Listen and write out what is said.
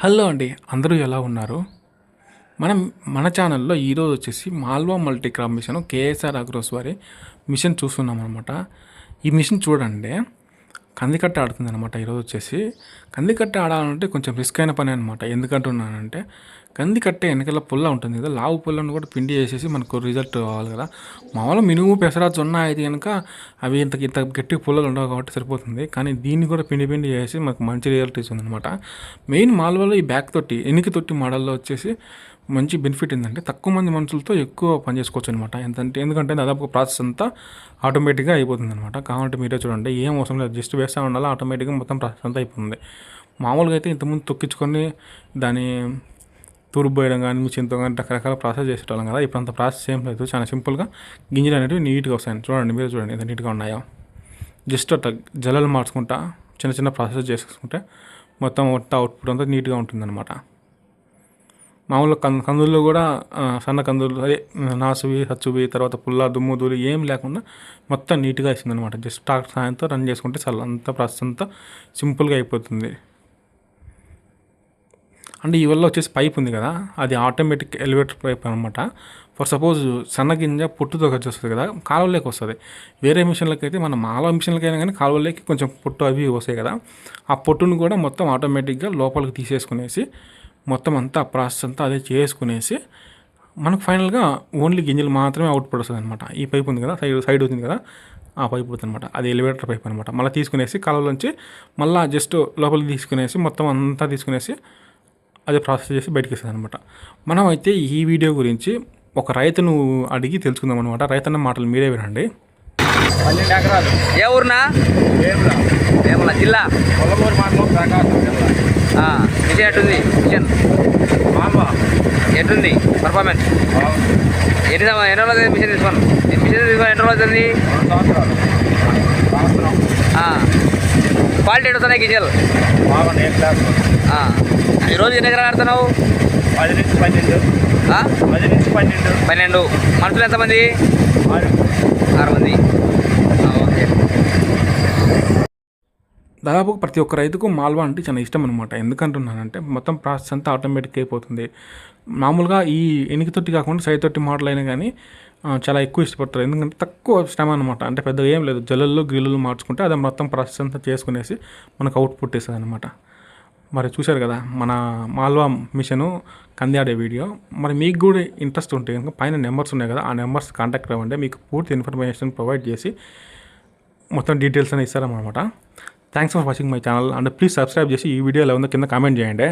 Hello అండి అందరూ ఎలా ఉన్నారు? మనం మన ఛానల్లో ఈరోజు వచ్చేసి Malwa multicrop mission KSR agros వారి మిషన్ చూస్తున్నాం అనమాట ఈ మిషన్ చూడండి. కందికట్ట ఆడుతుంది అనమాట ఈరోజు వచ్చేసి. కందికట్ట ఆడాలంటే కొంచెం రిస్క్ అయిన పని అనమాట ఎందుకంటున్నానంటే కందికట్టే వెనకాల పుల్ల ఉంటుంది కదా లావు పుల్లను కూడా పిండి చేసేసి మనకు రిజల్ట్ కావాలి కదా. మామూలుగా మినుము పెసరా జొన్న అయితే కనుక అవి ఇంత ఇంత గట్టి పుల్లలు ఉండవు కాబట్టి సరిపోతుంది. కానీ దీన్ని కూడా పిండి పిండి చేసి మనకు మంచి రిజల్ట్ ఇస్తుంది అనమాట మెయిన్ మాల్వాలో ఈ బ్యాక్ తొట్టి ఎనికి తొట్టి మోడల్లో వచ్చేసి మంచి బెనిఫిట్ ఏంటంటే తక్కువ మంది మనుషులతో ఎక్కువ పని చేసుకోవచ్చు అనమాట ఎంతంటే ఎందుకంటే దాదాపు ప్రాసెస్ అంతా ఆటోమేటిక్గా అయిపోతుంది అనమాట కావాలంటే మీరే చూడండి ఏం అవసరం లేదు. జస్ట్ వేస్తూ ఉండాలి ఆటోమేటిక్గా మొత్తం ప్రాసెస్ అంతా అయిపోతుంది. మామూలుగా అయితే ఇంతకుముందు తొక్కించుకొని దాని తూర్పు కానీ మిషన్తో కానీ రకరకాల ప్రాసెస్ చేసేటోళ్ళం కదా. ఇప్పుడు అంత ప్రాసెస్ ఏం లేదు. చాలా సింపుల్గా గింజలు అనేవి నీట్గా వస్తాయి. చూడండి మీరు చూడండి ఎంత నీట్గా ఉన్నాయో. జస్ట్ అట్లా జలలు మార్చుకుంటా చిన్న చిన్న ప్రాసెస్ చేసుకుంటే మొత్తం మొత్తం అవుట్పుట్ అంతా నీట్గా ఉంటుందన్నమాట. మామూలుగా కం కందుల్లో కూడా సన్న కందులు అదే నాసువి హచ్చువి తర్వాత పుల్ల దుమ్ము దూలి ఏం లేకుండా మొత్తం నీట్గా ఇస్తుంది అనమాట జస్ట్ ట్రాక్టర్ సాయంతో రన్ చేసుకుంటే చాలా. అంత ప్రాసెస్ అంతా సింపుల్గా అయిపోతుంది. అంటే ఈ వల్ల వచ్చేసి పైప్ ఉంది కదా అది ఆటోమేటిక్ ఎలివేటర్ పైప్ అనమాట ఫర్ సపోజ్ సన్న గింజ పుట్టుతో ఖర్చు వస్తుంది కదా కాలువలోకి వస్తుంది. వేరే మిషన్లకి అయితే మన మాల మిషన్లకైనా కానీ కాలువలోకి కొంచెం పొట్టు అవి వస్తాయి కదా ఆ పొట్టును కూడా మొత్తం ఆటోమేటిక్గా లోపలికి తీసేసుకునేసి మొత్తం అంతా ప్రాసెస్ అంతా అదే చేసుకునేసి మనకు ఫైనల్గా ఓన్లీ గింజలు మాత్రమే అవుట్పుట్ వస్తుంది అనమాట ఈ పైప్ ఉంది కదా సైడ్ సైడ్ ఉంది కదా ఆ పైప్ అవుతుంది అనమాట అది ఎలివేటర్ పైప్ అనమాట మళ్ళీ తీసుకునేసి కాలువలోంచి మళ్ళీ జస్ట్ లోపలికి తీసుకునేసి మొత్తం అంతా తీసుకునేసి అదే ప్రాసెస్ చేసి బయటకి ఇస్తుంది అనమాట మనం అయితే ఈ వీడియో గురించి ఒక రైతును అడిగి తెలుసుకుందాం అనమాట రైతన్న మాటలు మీరే వినండి. పన్నెండు ఎకరాలు. ఏ ఊరునా? వేముల. వేముల జిల్లా. మండలం ప్రకాశం. ఎట్టుంది? మిషన్ ఎట్టుంది? పర్ఫార్మెన్స్. ఎన్ని ఎన్ని రోజులు మిషన్ తీసుకోను? మిషన్ తీసుకొని ఎన్ని రోజులు అవుతుంది. క్వాలిటీ ఎటు వస్తున్నాయి గింజలు? బాగుంది ఏ క్లాస్ ఆ. ఈ రోజు ఎన్ని ఎకరాలు ఆడుతున్నావు? పది నుంచి పన్నెండు? పది నుంచి పన్నెండు. పన్నెండు. మనుషులు ఎంతమంది? ఆరు మంది ఆ, ఓకే దాదాపు ప్రతి ఒక్క రైతుకు మాల్వా అంటే చాలా ఇష్టం అనమాట ఎందుకంటున్నానంటే మొత్తం ప్రాసెస్ అంతా ఆటోమేటిక్ అయిపోతుంది. మామూలుగా ఈ ఎనికి కాకుండా సైతోటి మోడల్ అయినా కానీ చాలా ఎక్కువ ఇష్టపడతారు. ఎందుకంటే తక్కువ శ్రమ అనమాట అంటే పెద్దగా ఏం లేదు. జల్లల్లో గిల్లులు మార్చుకుంటే అది మొత్తం ప్రాసెస్ అంతా చేసుకునేసి మనకు అవుట్పుట్ ఇస్తుంది అనమాట మరి చూశారు కదా మన మాల్వా మిషను కందియాడే వీడియో. మరి మీకు కూడా ఇంట్రెస్ట్ ఉంటే కనుక పైన నెంబర్స్ ఉన్నాయి కదా ఆ నెంబర్స్ కాంటాక్ట్ అవ్వండి. మీకు పూర్తి ఇన్ఫర్మేషన్ ప్రొవైడ్ చేసి మొత్తం డీటెయిల్స్ అనేవి ఇస్తారన్నమాట. Thanks for watching my channel and please subscribe చేసి ఈ వీడియో ఎలా ఉందో కింద కామెంట్ చేయండి.